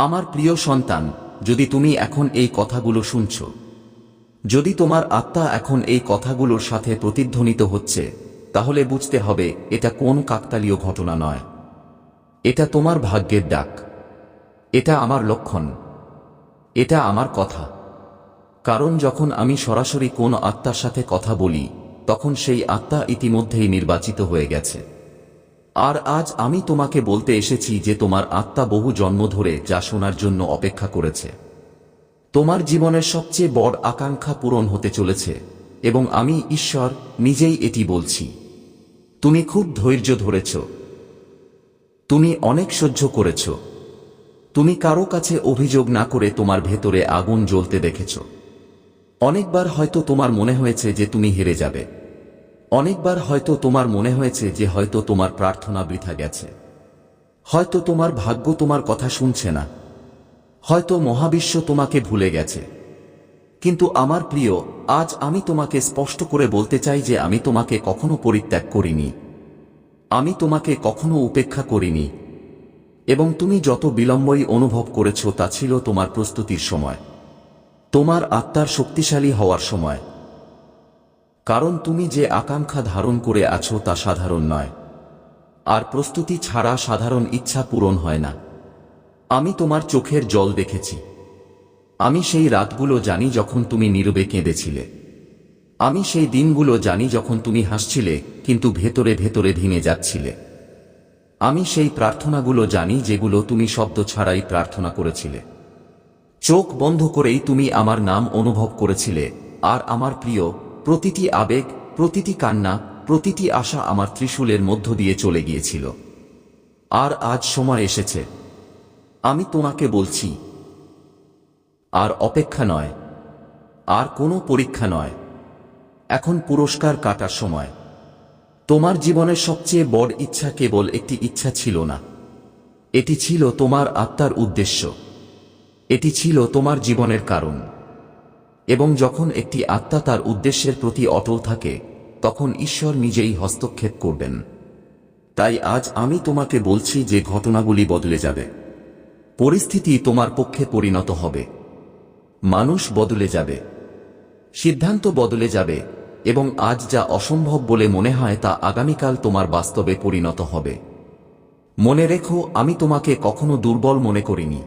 আমার প্রিয় সন্তান, যদি তুমি এখন এই কথাগুলো শুনছ, যদি তোমার আত্মা এখন এই কথাগুলোর সাথে প্রতিধ্বনিত হচ্ছে, তাহলে বুঝতে হবে এটা কোন কাকতালীয় ঘটনা নয়। এটা তোমার ভাগ্যের ডাক। এটা আমার লক্ষণ। এটা আমার কথা। কারণ যখন আমি সরাসরি কোন আত্মার সাথে কথা বলি, তখন সেই আত্মা ইতিমধ্যেই নির্বাচিত হয়ে গেছে। আর আজ আমি তোমাকে বলতে এসেছি যে তোমার আত্মা বহু জন্ম ধরে যা শোনার জন্য অপেক্ষা করেছে। তোমার জীবনের সবচেয়ে বড় আকাঙ্ক্ষা পূরণ হতে চলেছে এবং আমি ঈশ্বর নিজেই এটি বলছি। তুমি খুব ধৈর্য ধরেছ। তুমি অনেক সহ্য করেছ। তুমি কারও কাছে অভিযোগ না করে তোমার ভেতরে আগুন জ্বলতে দেখেছ। অনেকবার হয়তো তোমার মনে হয়েছে যে তুমি হেরে যাবে। অনেকবার হয়তো তোমার মনে হয়েছে যে হয়তো তোমার প্রার্থনা বৃথা গেছে। হয়তো তোমার ভাগ্য তোমার কথা শুনছে না। হয়তো মহাবিশ্ব তোমাকে ভুলে গেছে। কিন্তু আমার প্রিয়, আজ আমি তোমাকে স্পষ্ট করে বলতে চাই যে আমি তোমাকে কখনো পরিত্যাগ করিনি। আমি তোমাকে কখনো উপেক্ষা করিনি। এবং তুমি যত বিলম্বই অনুভব করেছ তা ছিল তোমার প্রস্তুতির সময়। তোমার আত্মার শক্তিশালী হওয়ার সময়। কারণ তুমি যে আকাঙ্ক্ষা ধারণ করে আছো তা সাধারণ নয়। আর প্রস্তুতি ছাড়া সাধারণ ইচ্ছা পূরণ হয় না। আমি তোমার চোখের জল দেখেছি। আমি সেই রাতগুলো জানি যখন তুমি নীরবে কেঁদেছিলে। আমি সেই দিনগুলো জানি যখন তুমি হাসছিলে, কিন্তু ভেতরে ভেতরে ভেঙে যাচ্ছিলে। আমি সেই প্রার্থনাগুলো জানি যেগুলো তুমি শব্দ ছাড়াই প্রার্থনা করেছিলে। চোখ বন্ধ করেই তুমি আমার নাম অনুভব করেছিলে, আর আমার প্রিয় প্রতিটি আবেগ, প্রতিটি কান্না, প্রতিটি আশা আমার ত্রিশূলের মধ্য দিয়ে চলে গিয়েছিল। আর আজ সময় এসেছে। আমি তোমাকে বলছি, আর অপেক্ষা নয়, আর কোনো পরীক্ষা নয়। এখন পুরস্কার কাটার সময়। তোমার জীবনের সবচেয়ে বড় ইচ্ছা কেবল একটি ইচ্ছা ছিল না। এটি ছিল তোমার আত্মার উদ্দেশ্য। এটি ছিল তোমার জীবনের কারণ। এবং যখন একটি আত্মা তার উদ্দেশ্যের প্রতি অটল থাকে, তখন ঈশ্বর নিজেই হস্তক্ষেপ করবেন। তাই আজ আমি তোমাকে বলছি যে ঘটনাগুলি বদলে যাবে। পরিস্থিতি তোমার পক্ষে পরিণত হবে। মানুষ বদলে যাবে। সিদ্ধান্ত বদলে যাবে এবং আজ যা অসম্ভব বলে মনে হয় তা আগামীকাল তোমার বাস্তবে পরিণত হবে। মনে রেখো, আমি তোমাকে কখনো দুর্বল মনে করিনি।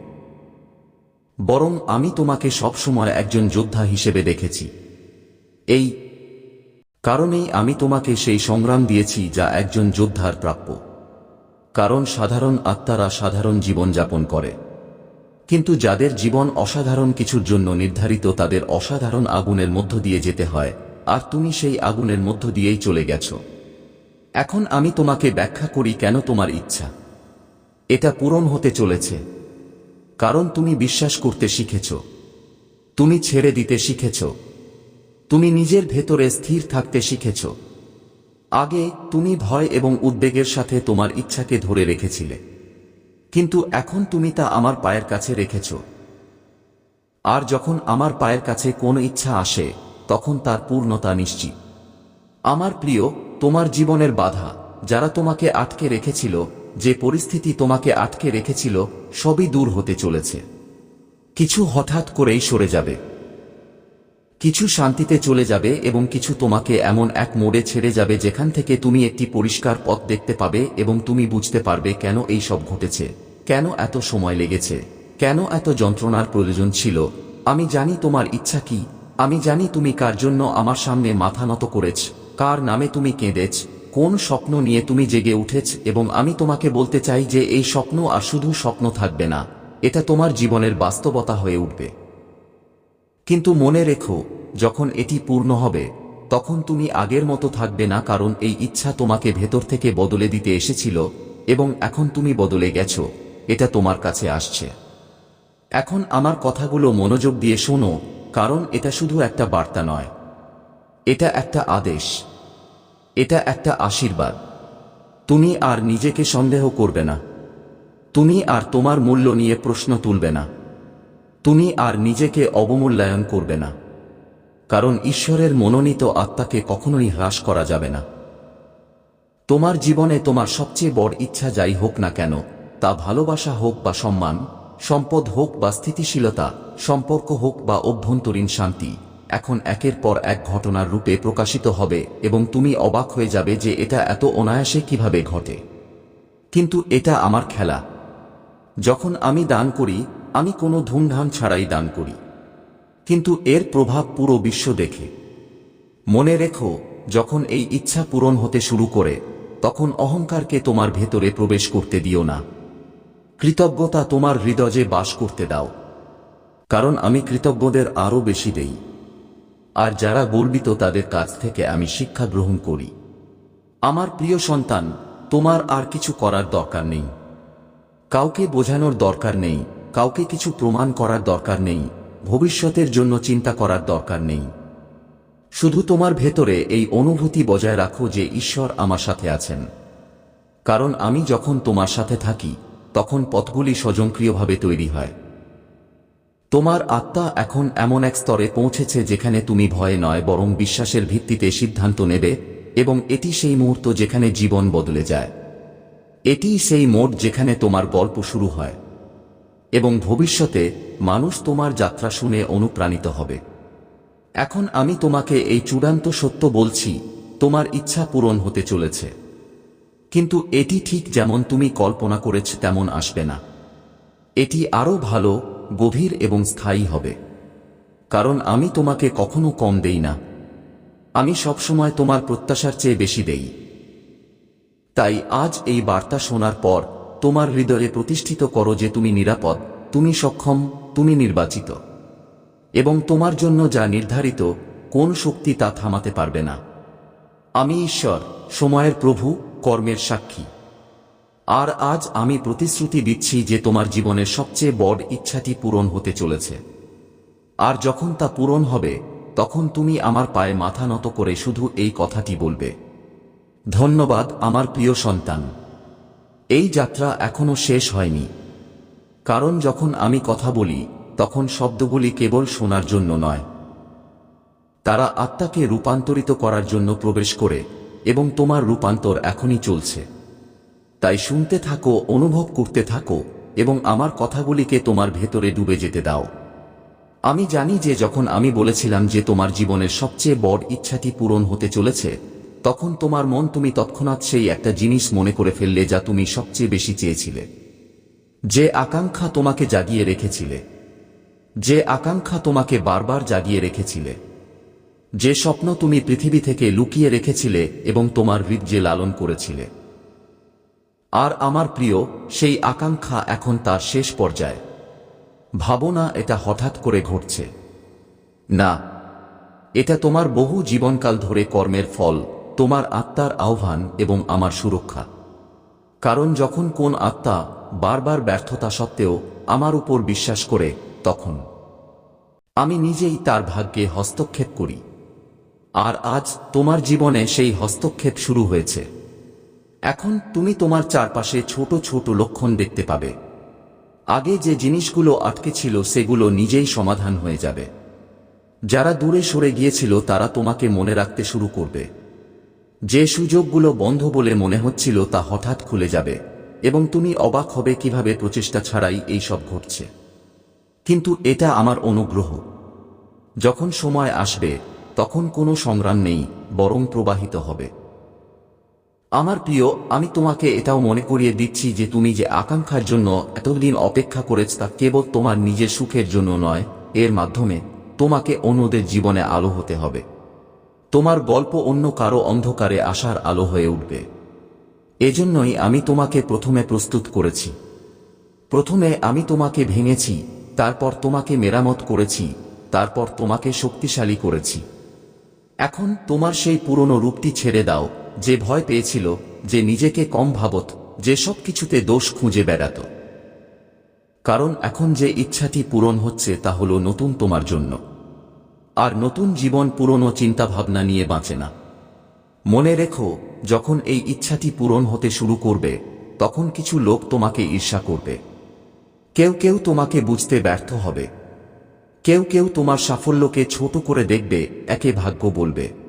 বরং আমি তোমাকে সবসময় একজন যোদ্ধা হিসেবে দেখেছি। এই কারণেই আমি তোমাকে সেই সংগ্রাম দিয়েছি যা একজন যোদ্ধার প্রাপ্য। কারণ সাধারণ আত্মারা সাধারণ জীবনযাপন করে। কিন্তু যাদের জীবন অসাধারণ কিছুর জন্য নির্ধারিত তাদের অসাধারণ আগুনের মধ্য দিয়ে যেতে হয়, আর তুমি সেই আগুনের মধ্য দিয়েই চলে গেছ। এখন আমি তোমাকে ব্যাখ্যা করি কেন তোমার ইচ্ছা। এটা পূরণ হতে চলেছে। কারণ তুমি বিশ্বাস করতে শিখেছ। তুমি ছেড়ে দিতে শিখেছ। তুমি নিজের ভেতরে স্থির থাকতে শিখেছ। আগে তুমি ভয় এবং উদ্বেগের সাথে তোমার ইচ্ছাকে ধরে রেখেছিলে। কিন্তু এখন তুমি তা আমার পায়ের কাছে রেখেছ। আর যখন আমার পায়ের কাছে কোন ইচ্ছা আসে, তখন তার পূর্ণতা নিশ্চিত। আমার প্রিয়, তোমার জীবনের বাধা, যারা তোমাকে আটকে রেখেছিল যে পরিস্থিতি তোমাকে আটকে রেখেছিল, সবই দূর হতে চলেছে। কিছু হঠাৎ করেই সরে যাবে। কিছু শান্তিতে চলে যাবে এবং কিছু তোমাকে এমন এক মোড়ে ছেড়ে যাবে যেখান থেকে তুমি একটি পরিষ্কার পথ দেখতে পাবে এবং তুমি বুঝতে পারবে কেন এই সব ঘটেছে, কেন এত সময় লেগেছে, কেন এত যন্ত্রণার প্রয়োজন ছিল, আমি জানি তোমার ইচ্ছা কি, আমি জানি তুমি কার জন্য আমার সামনে মাথা নত করেছ, কার নামে তুমি কেঁদেছ কোন স্বপ্ন নিয়ে তুমি জেগে উঠেছ এবং আমি তোমাকে বলতে চাই যে এই স্বপ্ন আর শুধু স্বপ্ন থাকবে না, এটা তোমার জীবনের বাস্তবতা হয়ে উঠবে। কিন্তু মনে রেখো, যখন এটি পূর্ণ হবে, তখন তুমি আগের মতো থাকবে না কারণ এই ইচ্ছা তোমাকে ভেতর থেকে বদলে দিতে এসেছিল এবং এখন তুমি বদলে গেছ, এটা তোমার কাছে আসছে। এখন আমার কথাগুলো মনোযোগ দিয়ে শোনো, কারণ এটা শুধু একটা বার্তা নয়। এটা একটা আদেশ। এটা একটা আশীর্বাদ। তুমি আর নিজেকে সন্দেহ করবে না। তুমি আর তোমার মূল্য নিয়ে প্রশ্ন তুলবে না। তুমি আর নিজেকে অবমূল্যায়ন করবে না। কারণ ঈশ্বরের মনোনীত আত্মাকে কখনোই হ্রাস করা যাবে না। তোমার জীবনে তোমার সবচেয়ে বড় ইচ্ছা যাই হোক না কেন, তা ভালোবাসা হোক বা সম্মান, সম্পদ হোক বা স্থিতিশীলতা, সম্পর্ক হোক বা অভ্যন্তরীণ শান্তি এখন একের পর এক ঘটনার রূপে প্রকাশিত হবে এবং তুমি অবাক হয়ে যাবে যে এটা এত অনায়াসে কীভাবে ঘটে। কিন্তু এটা আমার খেলা। যখন আমি দান করি, আমি কোনো ধুমধাম ছাড়াই দান করি। কিন্তু এর প্রভাব পুরো বিশ্ব দেখে। মনে রেখো, যখন এই ইচ্ছা পূরণ হতে শুরু করে, তখন অহংকারকে তোমার ভেতরে প্রবেশ করতে দিও না। কৃতজ্ঞতা তোমার হৃদয়ে বাস করতে দাও। কারণ আমি কৃতজ্ঞদের আরও বেশি দেই। আর যারা গর্বিত তাদের কাছ থেকে আমি শিক্ষা গ্রহণ করি। আমার প্রিয় সন্তান, তোমার আর কিছু করার দরকার নেই। কাউকে বোঝানোর দরকার নেই, কাউকে কিছু প্রমাণ করার দরকার নেই, ভবিষ্যতের জন্য চিন্তা করার দরকার নেই। শুধু তোমার ভেতরে এই অনুভূতি বজায় রাখো যে ঈশ্বর আমার সাথে আছেন। কারণ আমি যখন তোমার সাথে থাকি, তখন পথগুলি স্বজনক্রিয়ভাবে তৈরি হয়। তোমার আত্মা এখন এমন এক স্তরে পৌঁছেছে যেখানে তুমি ভয়ে নয়, বরং বিশ্বাসের ভিত্তিতে সিদ্ধান্ত নেবে, এবং এটি সেই মুহূর্ত যেখানে জীবন বদলে যায়। এটি সেই মোড যেখানে তোমার গল্প শুরু হয়, এবং ভবিষ্যতে মানুষ তোমার যাত্রা শুনে অনুপ্রাণিত হবে। এখন আমি তোমাকে এই চূড়ান্ত সত্য বলছি, তোমার ইচ্ছা পূরণ হতে চলেছে। কিন্তু এটি ঠিক যেমন তুমি কল্পনা করেছ, তেমন আসবে না। এটি আরও ভালো গভীর এবং স্থায়ী হবে। কারণ আমি তোমাকে কখনো কম দেই না। আমি সবসময় তোমার প্রত্যাশার চেয়ে বেশি দেই। তাই আজ এই বার্তা শোনার পর তোমার হৃদয়ে প্রতিষ্ঠিত করো যে তুমি নিরাপদ, তুমি সক্ষম, তুমি নির্বাচিত। এবং তোমার জন্য যা নির্ধারিত, কোন শক্তি তা থামাতে পারবে না। আমি ঈশ্বর, সময়ের প্রভু, কর্মের সাক্ষী। আর আজ আমি প্রতিশ্রুতি দিচ্ছি যে তোমার জীবনের সবচেয়ে বড় ইচ্ছাটি পূরণ হতে চলেছে। আর যখন তা পূরণ হবে, তখন তুমি আমার পায়ে মাথা নত করে শুধু এই কথাটি বলবে। ধন্যবাদ, আমার প্রিয় সন্তান। এই যাত্রা এখনও শেষ হয়নি। কারণ যখন আমি কথা বলি, তখন শব্দগুলি কেবল শোনার জন্য নয়। তারা আত্মাকে রূপান্তরিত করার জন্য প্রবেশ করে, এবং তোমার রূপান্তর এখনই চলছে। তাই শুনতে থাকো, অনুভব করতে থাকো, এবং আমার কথাগুলিকে তোমার ভেতরে ডুবে যেতে দাও। আমি জানি যে যখন আমি বলেছিলাম যে তোমার জীবনের সবচেয়ে বড় ইচ্ছাটি পূরণ হতে চলেছে, তখন তোমার মন তুমি তৎক্ষণাৎ সেই একটা জিনিস মনে করে ফেললে যা তুমি সবচেয়ে বেশি চেয়েছিলে। যে আকাঙ্ক্ষা তোমাকে জাগিয়ে রেখেছিলে। যে আকাঙ্ক্ষা তোমাকে বারবার জাগিয়ে রেখেছিলে। যে স্বপ্ন তুমি পৃথিবী থেকে লুকিয়ে রেখেছিলে এবং তোমার হৃদয়ে লালন করেছিলে। আর আমার প্রিয়, সেই আকাঙ্ক্ষা এখন তার শেষ পর্যায়ে। ভাবনা এটা হঠাৎ করে ঘটছে। না, এটা তোমার বহু জীবনকাল ধরে কর্মের ফল, তোমার আত্মার আহ্বান এবং আমার সুরক্ষা। কারণ যখন কোন আত্মা বারবার ব্যর্থতা সত্ত্বেও আমার উপর বিশ্বাস করে, তখন আমি নিজেই তার ভাগ্যে হস্তক্ষেপ করি। আর আজ তোমার জীবনে সেই হস্তক্ষেপ শুরু হয়েছে। এখন তুমি তোমার চারপাশে ছোট ছোট লক্ষণ দেখতে পাবে। আগে যে জিনিসগুলো আটকে ছিল, সেগুলো নিজেই সমাধান হয়ে যাবে। যারা দূরে সরে গিয়েছিল, তারা তোমাকে মনে রাখতে শুরু করবে। যে সুযোগগুলো বন্ধ বলে মনে হচ্ছিল, তা হঠাৎ খুলে যাবে এবং তুমি অবাক হবে কীভাবে প্রচেষ্টা ছাড়াই এই সব ঘটছে। কিন্তু এটা আমার অনুগ্রহ। যখন সময় আসবে, তখন কোনো সংগ্রাম নেই, বরং প্রবাহিত হবে। আমার প্রিয়, আমি তোমাকে এটাও মনে করিয়ে দিচ্ছি যে তুমি যে আকাঙ্ক্ষার জন্য এতদিন অপেক্ষা করেছ তা কেবল তোমার নিজের সুখের জন্য নয়, এর মাধ্যমে তোমাকে অন্যদের জীবনে আলো হতে হবে। তোমার গল্প অন্য কারও অন্ধকারে আসার আলো হয়ে উঠবে। এজন্যই আমি তোমাকে প্রথমে প্রস্তুত করেছি। প্রথমে আমি তোমাকে ভেঙেছি, তারপর তোমাকে মেরামত করেছি, তারপর তোমাকে শক্তিশালী করেছি। এখন তোমার সেই পুরনো রূপটি ছেড়ে দাও যে ভয় পেয়েছিল, যে নিজেকে কম ভাবত, যে সব কিছুতে দোষ খুঁজে বেড়াত। কারণ এখন যে ইচ্ছাটি পূরণ হচ্ছে তা হলো নতুন তোমার জন্য। আর নতুন জীবন পুরনো চিন্তাভাবনা নিয়ে বাঁচে না। মনে রেখো, যখন এই ইচ্ছাটি পূরণ হতে শুরু করবে, তখন কিছু লোক তোমাকে ঈর্ষা করবে। কেউ কেউ তোমাকে বুঝতে ব্যর্থ হবে। কেউ কেউ তোমার সাফল্যকে ছোট করে দেখবে, একে ভাগ্য বলবে।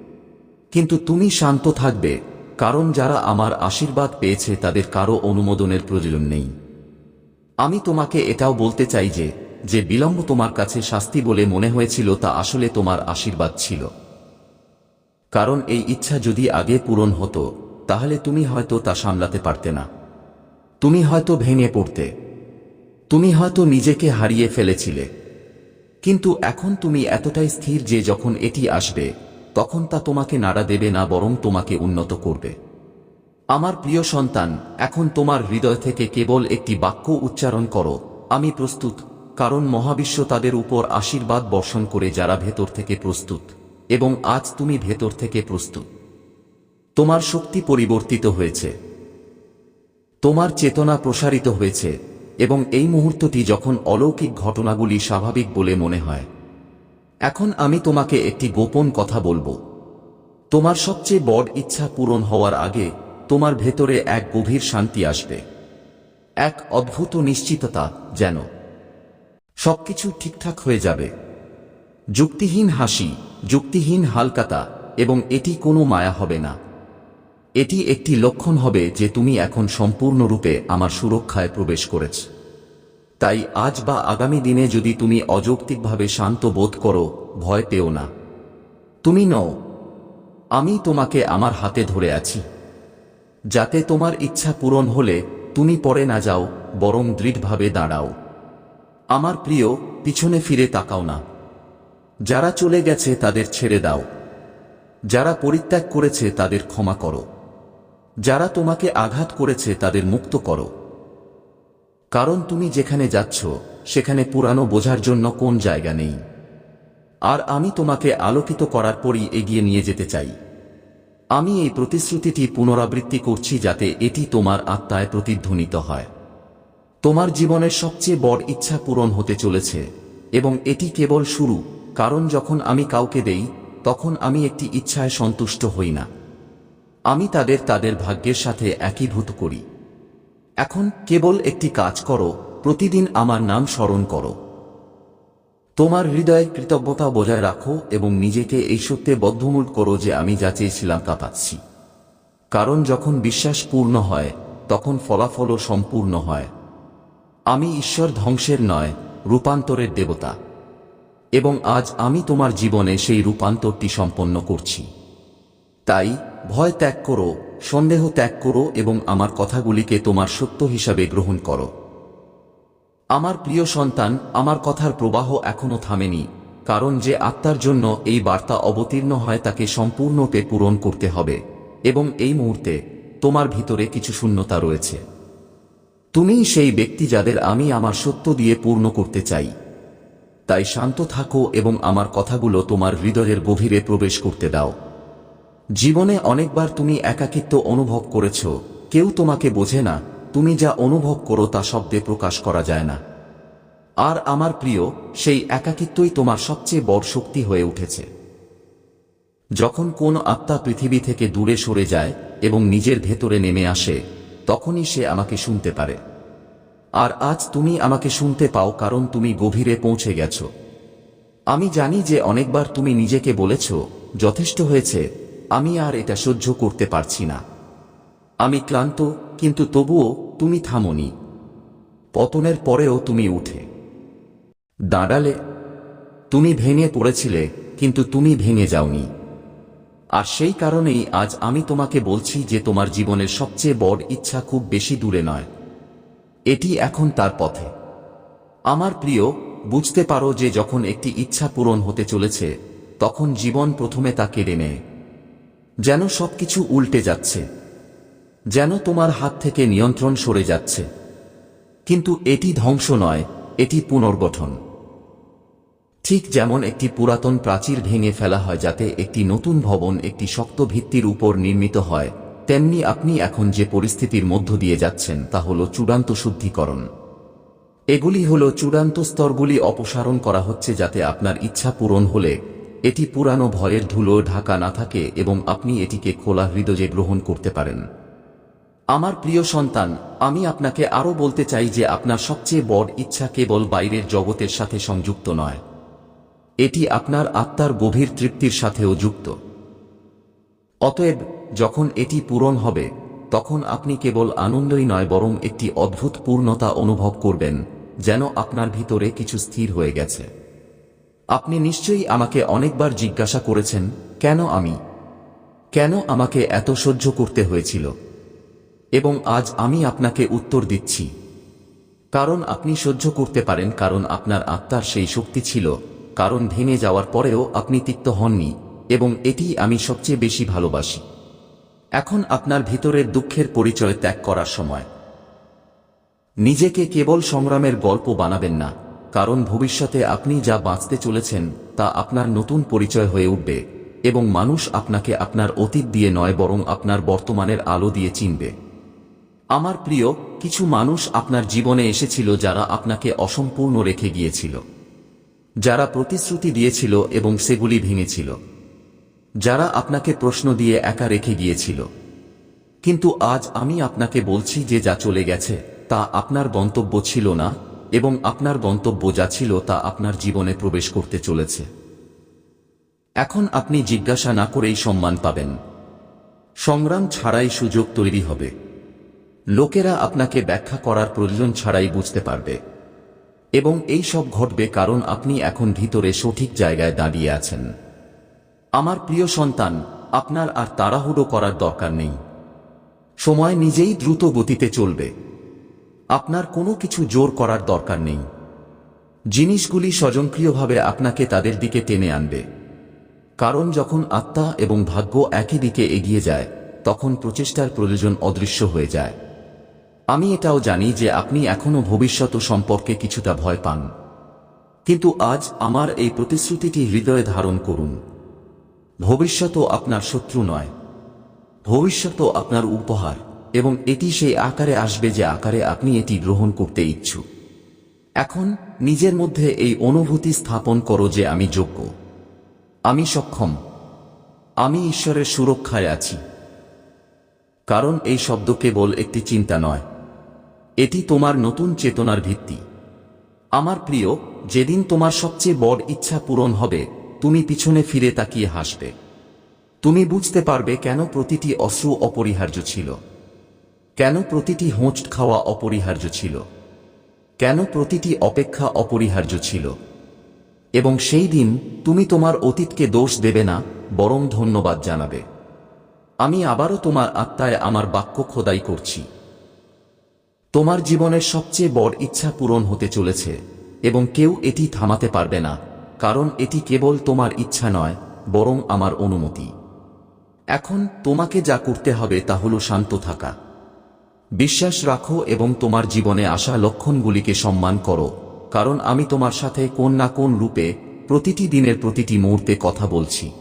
কিন্তু তুমি শান্ত থাকবে, কারণ যারা আমার আশীর্বাদ পেয়েছে তাদের কারও অনুমোদনের প্রয়োজন নেই। আমি তোমাকে এটাও বলতে চাই যে যে বিলম্ব তোমার কাছে শাস্তি বলে মনে হয়েছিল তা আসলে তোমার আশীর্বাদ ছিল। কারণ এই ইচ্ছা যদি আগে পূরণ হতো, তাহলে তুমি হয়তো তা সামলাতে পারতে না। তুমি হয়তো ভেঙে পড়তে। তুমি হয়তো নিজেকে হারিয়ে ফেলেছিলে। কিন্তু এখন তুমি এতটাই স্থির যে যখন এটি আসবে তখন তা তোমাকে নাড়া দেবে না বরং তোমাকে উন্নত করবে। আমার প্রিয় সন্তান, এখন তোমার হৃদয় থেকে কেবল একটি বাক্য উচ্চারণ করো। আমি প্রস্তুত, কারণ মহাবিশ্ব তাদের উপর আশীর্বাদ বর্ষণ করে যারা ভেতর থেকে প্রস্তুত, এবং আজ তুমি ভেতর থেকে প্রস্তুত। তোমার শক্তি পরিবর্তিত হয়েছে। তোমার চেতনা প্রসারিত হয়েছে, এবং এই মুহূর্তটি যখন অলৌকিক ঘটনাগুলি স্বাভাবিক বলে মনে হয় এখন আমি তোমাকে একটি গোপন কথা বলব। তোমার সবচেয়ে বড় ইচ্ছা পূরণ হওয়ার আগে তোমার ভেতরে এক গভীর শান্তি আসবে। এক অদ্ভুত নিশ্চিততা যেন সবকিছু ঠিকঠাক হয়ে যাবে। যুক্তিহীন হাসি, যুক্তিহীন হালকাতা এবং এটি কোনো মায়া হবে না। এটি একটি লক্ষণ হবে যে তুমি এখন সম্পূর্ণরূপে আমার সুরক্ষায় প্রবেশ করেছ। তাই আজ বা আগামী দিনে যদি তুমি অযৌক্তিকভাবে শান্ত বোধ করো, ভয় পেও না। তুমি নও, আমি তোমাকে আমার হাতে ধরে আছি। যাতে তোমার ইচ্ছা পূরণ হলে তুমি পরে না যাও, বরং দৃঢ়ভাবে দাঁড়াও। আমার প্রিয়, পিছনে ফিরে তাকাও না। যারা চলে গেছে তাদের ছেড়ে দাও। যারা পরিত্যাগ করেছে তাদের ক্ষমা করো। যারা তোমাকে আঘাত করেছে তাদের মুক্ত করো। কারণ তুমি যেখানে যাচ্ছ, সেখানে পুরানো বোঝার জন্য কোন জায়গা নেই। আর আমি তোমাকে আলোকিত করার পরই এগিয়ে নিয়ে যেতে চাই। আমি এই প্রতিশ্রুতিটি পুনরাবৃত্তি করছি যাতে এটি তোমার আত্মায় প্রতিধ্বনিত হয়। তোমার জীবনের সবচেয়ে বড় ইচ্ছা পূরণ হতে চলেছে, এবং এটি কেবল শুরু, কারণ যখন আমি কাউকে দেই, তখন আমি একটি ইচ্ছায় সন্তুষ্ট হই না। আমি তাদের তাদের ভাগ্যের সাথে একীভূত করি। এখন কেবল একটি কাজ করো, প্রতিদিন আমার নাম স্মরণ করো। তোমার হৃদয়ে কৃতজ্ঞতা বজায় রাখো এবং নিজেকে এই সত্যে বদ্ধমূল করো যে আমি যা চেয়েছিলাম তা পাচ্ছি। কারণ যখন বিশ্বাস পূর্ণ হয়, তখন ফলাফলও সম্পূর্ণ হয়। আমি ঈশ্বর ধ্বংসের নয়, রূপান্তরের দেবতা। এবং আজ আমি তোমার জীবনে সেই রূপান্তরটি সম্পন্ন করছি। তাই ভয় ত্যাগ করো সন্দেহ ত্যাগ করো এবং আমার কথাগুলিকে তোমার সত্য হিসাবে গ্রহণ করো। আমার প্রিয় সন্তান, আমার কথার প্রবাহ এখনও থামেনি, কারণ যে আত্মার জন্য এই বার্তা অবতীর্ণ হয় তাকে সম্পূর্ণতে পূরণ করতে হবে, এবং এই মুহূর্তে তোমার ভিতরে কিছু শূন্যতা রয়েছে। তুমিই সেই ব্যক্তি যাদের আমি আমার সত্য দিয়ে পূর্ণ করতে চাই। তাই শান্ত থাকো এবং আমার কথাগুলো তোমার হৃদয়ের গভীরে প্রবেশ করতে দাও। জীবনে অনেকবার তুমি একাকিত্ব অনুভব করেছ, কেউ তোমাকে বোঝে না, তুমি যা অনুভব করো তা শব্দে প্রকাশ করা যায় না। আর আমার প্রিয়, সেই একাকিত্বই তোমার সবচেয়ে বড় শক্তি হয়ে উঠেছে। যখন কোন আত্মা পৃথিবী থেকে দূরে সরে যায় এবং নিজের ভেতরে নেমে আসে, তখনই সে আমাকে শুনতে পারে। আর আজ তুমি আমাকে শুনতে পাও কারণ তুমি গভীরে পৌঁছে গেছ। আমি জানি যে অনেকবার তুমি নিজেকে বলেছ, যথেষ্ট হয়েছে আমি আর এটা সহ্য করতে পারছি না। আমি ক্লান্ত, কিন্তু তবুও তুমি থামনি। পতনের পরেও তুমি উঠে। দাঁড়ালে, তুমি ভেঙে পড়েছিলে, কিন্তু তুমি ভেঙে যাওনি। আর সেই কারণেই আজ আমি তোমাকে বলছি যে তোমার জীবনের সবচেয়ে বড় ইচ্ছা খুব বেশি দূরে নয়। এটি এখন তার পথে। আমার প্রিয়, বুঝতে পারো যে যখন একটি ইচ্ছা পূরণ হতে চলেছে, তখন জীবন প্রথমে তা কেড়ে নেয়। যেন সবকিছু উল্টে যাচ্ছে, যেন তোমার হাত থেকে নিয়ন্ত্রণ সরে যাচ্ছে। কিন্তু এটি ধ্বংস নয়, এটি পুনর্গঠন। ঠিক যেমন একটি পুরাতন প্রাচীর ভেঙে ফেলা হয় যাতে একটি নতুন ভবন একটি শক্ত ভিত্তির উপর নির্মিত হয়, তেমনি আপনি এখন যে পরিস্থিতির মধ্য দিয়ে যাচ্ছেন তা হল চূড়ান্ত শুদ্ধিকরণ। এগুলি হল চূড়ান্ত স্তরগুলি অপসারণ করা হচ্ছে যাতে আপনার ইচ্ছা পূরণ হলে এটি পুরানো ভয়ের ধুলো ঢাকা না থাকে এবং আপনি এটিকে খোলা হৃদয়ে গ্রহণ করতে পারেন। আমার প্রিয় সন্তান, আমি আপনাকে আরও বলতে চাই যে আপনার সবচেয়ে বড় ইচ্ছা কেবল বাইরের জগতের সাথে সংযুক্ত নয়। এটি আপনার আত্মার গভীর তৃপ্তির সাথেও যুক্ত। অতএব, যখন এটি পূরণ হবে, তখন আপনি কেবল আনন্দই নয়, বরং একটি অদ্ভুত পূর্ণতা অনুভব করবেন, যেন আপনার ভিতরে কিছু স্থির হয়ে গেছে। আপনি নিশ্চয়ই আমাকে অনেকবার জিজ্ঞাসা করেছেন, কেন আমি? কেন আমাকে এত সহ্য করতে হয়েছিল? এবং আজ আমি আপনাকে উত্তর দিচ্ছি। কারণ আপনি সহ্য করতে পারেন, কারণ আপনার আত্মার সেই শক্তি ছিল, কারণ ভেঙে যাওয়ার পরেও আপনি তিক্ত হননি, এবং এটি আমি সবচেয়ে বেশি ভালোবাসি। এখন আপনার ভিতরের দুঃখের পরিচয় ত্যাগ করার সময়। নিজেকে কেবল সংগ্রামের গল্প বানাবেন না। কারণ ভবিষ্যতে আপনি যা বাঁচতে চলেছেন, তা আপনার নতুন পরিচয় হয়ে উঠবে এবং মানুষ আপনাকে আপনার অতীত দিয়ে নয় বরং আপনার বর্তমানের আলো দিয়ে চিনবে। আমার প্রিয়, কিছু মানুষ আপনার জীবনে এসেছিল যারা আপনাকে অসম্পূর্ণ রেখে গিয়েছিল। যারা প্রতিশ্রুতি দিয়েছিল এবং সেগুলি ভেঙেছিল। যারা আপনাকে প্রশ্ন দিয়ে একা রেখে গিয়েছিল। কিন্তু আজ আমি আপনাকে বলছি যে যা চলে গেছে, তা আপনার গন্তব্য ছিল না এবং আপনার গন্তব্য যা ছিল তা আপনার জীবনে প্রবেশ করতে চলেছে। এখন আপনি জিজ্ঞাসা না করেই সম্মান পাবেন। সংগ্রাম ছাড়াই সুযোগ তৈরি হবে। লোকেরা আপনাকে ব্যাখ্যা করার প্রয়োজন ছাড়াই বুঝতে পারবে। এবং এই সব ঘটবে কারণ আপনি এখন ভিতরে সঠিক জায়গায় দাঁড়িয়ে আছেন। আমার প্রিয় সন্তান, আপনার আর তাড়াহুড়ো করার দরকার নেই। সময় নিজেই দ্রুত গতিতে চলবে। আপনার কোনো কিছু জোর করার দরকার নেই। জিনিসগুলি স্বজনক্রিয়ভাবে আপনাকে তাদের দিকে টেনে আনবে। কারণ যখন আত্মা এবং ভাগ্য একই দিকে এগিয়ে যায়, তখন প্রচেষ্টার প্রয়োজন অদৃশ্য হয়ে যায়। আমি এটাও জানি যে আপনি এখনও ভবিষ্যৎ সম্পর্কে কিছুটা ভয় পান। কিন্তু আজ আমার এই প্রতিশ্রুতিটি হৃদয়ে ধারণ করুন। ভবিষ্যৎও আপনার শত্রু নয়। ভবিষ্যৎও আপনার উপহার। এবং এটি সেই আকারে আসবে যে আকারে আপনি এটি গ্রহণ করতে ইচ্ছুক। এখন নিজের মধ্যে এই অনুভূতি স্থাপন করো যে আমি যোগ্য। আমি সক্ষম। আমি ঈশ্বরের সুরক্ষায় আছি। কারণ এই শব্দ কেবল একটি চিন্তা নয়। এটি তোমার নতুন চেতনার ভিত্তি। আমার প্রিয়, যেদিন তোমার সবচেয়ে বড় ইচ্ছা পূরণ হবে, তুমি পিছনে ফিরে তাকিয়ে হাসবে। তুমি বুঝতে পারবে কেন প্রতিটি অশ্রু অপরিহার্য ছিল। কেন প্রতিটি হোঁচ খাওয়া অপরিহার্য ছিল? কেন প্রতিটি অপেক্ষা অপরিহার্য ছিল? এবং সেই দিন তুমি তোমার অতীতকে দোষ দেবে না, বরং ধন্যবাদ জানাবে। আমি আবারও তোমার আত্মায় আমার বাক্য খোদাই করছি। তোমার জীবনের সবচেয়ে বড় ইচ্ছা পূরণ হতে চলেছে, এবং কেউ এটি থামাতে পারবে না, কারণ এটি কেবল তোমার ইচ্ছা নয়, বরং আমার অনুমতি। এখন তোমাকে যা করতে হবে তা হল শান্ত থাকা। বিশ্বাস রাখো এবং তোমার জীবনে আসা লক্ষণগুলিকে সম্মান করো। কারণ আমি তোমার সাথে কোন না কোন রূপে প্রতিটি দিনের প্রতিটি মুহূর্তে কথা বলছি।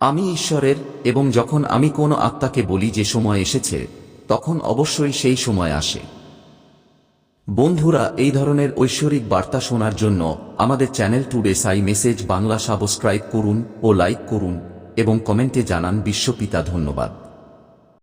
আমি ঈশ্বরের এবং যখন আমি কোনো আত্মাকে বলি যে সময় এসেছে, তখন অবশ্যই সেই সময় আসে। বন্ধুরা, এই ধরনের ঐশ্বরিক বার্তা শোনার জন্য আমাদের চ্যানেল টুডে সাই মেসেজ বাংলা সাবস্ক্রাইব করুন ও লাইক করুন এবং কমেন্টে জানান বিশ্বপিতা ধন্যবাদ।